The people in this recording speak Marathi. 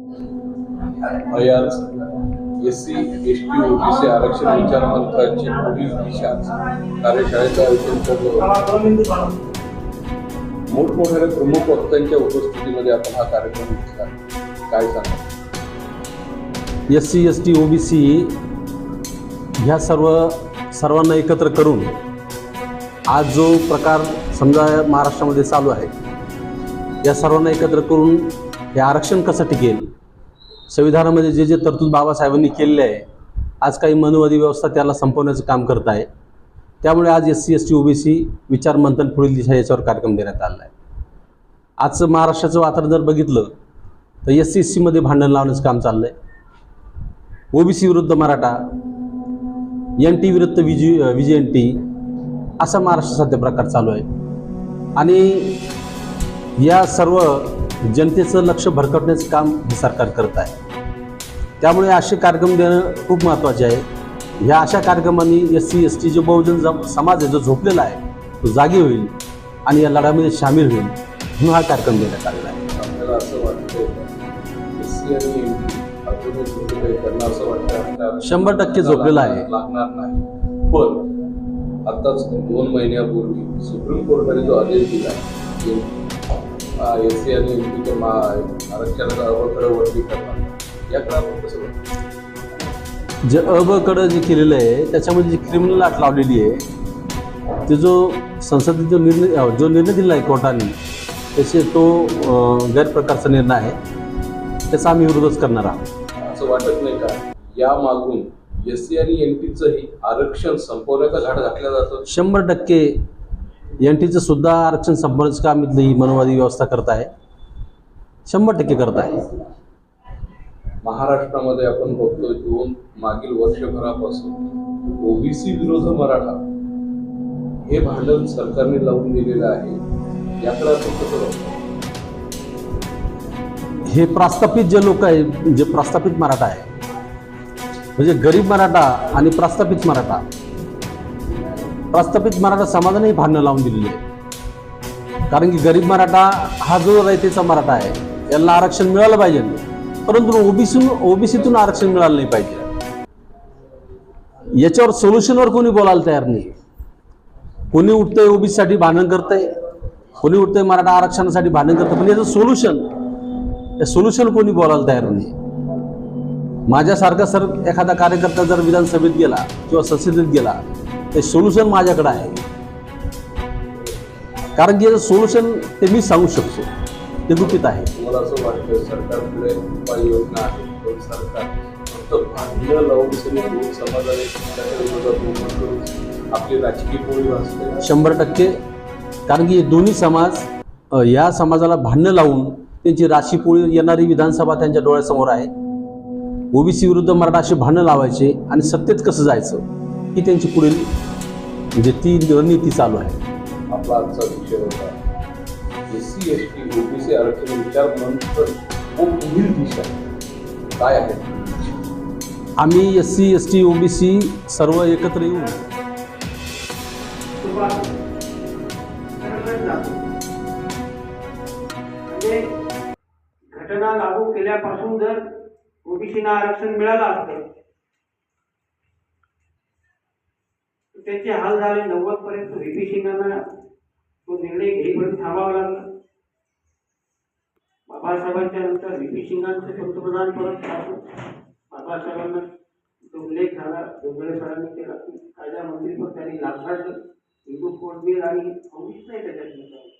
आज S C S T OBC आरक्षण विचार मंत्राची पुढील दिशा. कार्यशाळेचं आयोजन मोठमोठ्या प्रमुख वक्त्यांच्या उपस्थितीमध्ये आपण हा कार्यक्रम घेतला. काय सांगा S C S T O B C ह्या सर्व सर्वांना एकत्र करून आज जो प्रकार समजा महाराष्ट्रामध्ये चालू आहे या सर्वांना एकत्र करून हे आरक्षण कसं टिकेल? संविधानामध्ये जे जे तरतूद बाबासाहेबांनी केलेले आहे आज काही मनुवादी व्यवस्था त्याला संपवण्याचं काम करत आहे. त्यामुळे आज S C S T O B C विचार मंथन पुढील दिशा याच्यावर कार्यक्रम देण्यात आला आहे. आजचं महाराष्ट्राचं वातावरण जर बघितलं तर एस सी एस सीमध्ये भांडण लावण्याचं काम चाललं आहे ओबीसी विरुद्ध मराठा एन टी विरुद्ध विजी विजे एन टी असा महाराष्ट्र सध्या प्रकार चालू आहे. आणि या सर्व जनतेचं लक्ष भरकटण्याचं काम हे सरकार करत आहे. त्यामुळे असे कार्यक्रम देणं खूप महत्त्वाचे आहे. ह्या अशा कार्यक्रमांनी एस सी एस टी जो बहुजन समाज आहे जो झोपलेला आहे तो जागी होईल आणि या लढ्यामध्ये सामील होईल म्हणून हा कार्यक्रम देण्यात आलेला आहे. आपल्याला असं एस सी आणि असं वाटतं शंभर टक्के झोपलेलं आहे. लागणार नाही. पण आताच दोन महिन्यापूर्वी सुप्रीम कोर्टाने जो आदेश दिला एस सी आणि आरक्षणाचा अवकडं वरती करणार. याकडे आपण कसं बघतो? जे अबकडं जे केलेलं आहे त्याच्यामध्ये जी क्रिमिनल अट लावलेली आहे ते जो संसदेत जो निर्णय जो निर्णय दिला आहे कोर्टाने त्याचे तो गैरप्रकारचा निर्णय आहे त्याचा आम्ही विरोधच करणार आहोत. असं वाटत नाही का? या मागून एस सी आणि एन टीचंही आरक्षण संपवण्याचा घाट घातला जातो. शंभर टक्के एन टीचं सुद्धा आरक्षण संपवण्याचं काम इथली ही मनोवादी व्यवस्था करत आहे. शंभर टक्के करत आहे. महाराष्ट्रामध्ये आपण बघतोय दोन मागील वर्षभरापासून ओबीसी विरोध मराठा हे भांडण सरकारने लावून दिलेलं आहे. याकडे आपण कसं हे प्रस्थापित जे लोक आहे जे म्हणजे प्रस्थापित मराठा आहे म्हणजे गरीब मराठा आणि प्रस्थापित मराठा. प्रस्थापित मराठा समाजाने भांडणं लावून दिलेली आहे कारण की गरीब मराठा हा जो रयतेचा मराठा आहे याला आरक्षण मिळालं पाहिजे. परंतु ओबीसी ओबीसीतून आरक्षण मिळालं नाही पाहिजे. याच्यावर सोल्युशनवर कोणी बोलायला तयार नाही. कोणी उठतंय ओबीसीसाठी भांडण करतंय कोणी उठतंय मराठा आरक्षणासाठी भांडण करतं पण याचं सोल्युशन या सोल्युशन कोणी बोलायला तयार नाही. माझ्यासारखा सर एखादा कार्यकर्ता जर विधानसभेत गेला किंवा संसदेत गेला ते सोल्युशन माझ्याकडे आहे. कारण की याचं सोल्युशन ते मी सांगू शकतो. ते गुपित आहे. तुम्हाला असं वाटतं सरकारकडे उपाययोजना आहे? पण सरकार? फक्त भांडणं लावून सगळे दोन समाजाने विरोधात करून आपली राजकीय पोळी वाचते. शंभर टक्के. कारण की दोन्ही समाज या समाजाला भांडणं लावून त्यांची राशी पोळी येणारी विधानसभा त्यांच्या डोळ्यासमोर आहे. ओबीसी विरुद्ध मराठा असे भांडणं लावायचे आणि सत्तेत कसं जायचं ही त्यांची पुढील म्हणजे ती रणनीती चालू आहे. आपला आजचा विषय होता. S C S T OBC आरक्षण विचार मंथन व पुढील दिशा काय आहे? आम्ही S C S T OBC सर्व एकत्र येऊन म्हणजे घटना लागू केल्यापासून जर ओबीसीना आरक्षण मिळालं असतं त्याचे हाल झाले नव्वद पर्यंत सिंगांना तो निर्णय घेईपर्यंत थांबावा लागला. बाबासाहेबांच्या नंतर व्ही. सिंगांचं पंतप्रधान परत बाबासाहेबांना जो उल्लेख झाला डोंगरे सरांनी केला की कायदा मंत्री पण त्यांनी लाभाडलं हिंदू कोड बिल आणि काँग्रेस नाही त्याच्यात.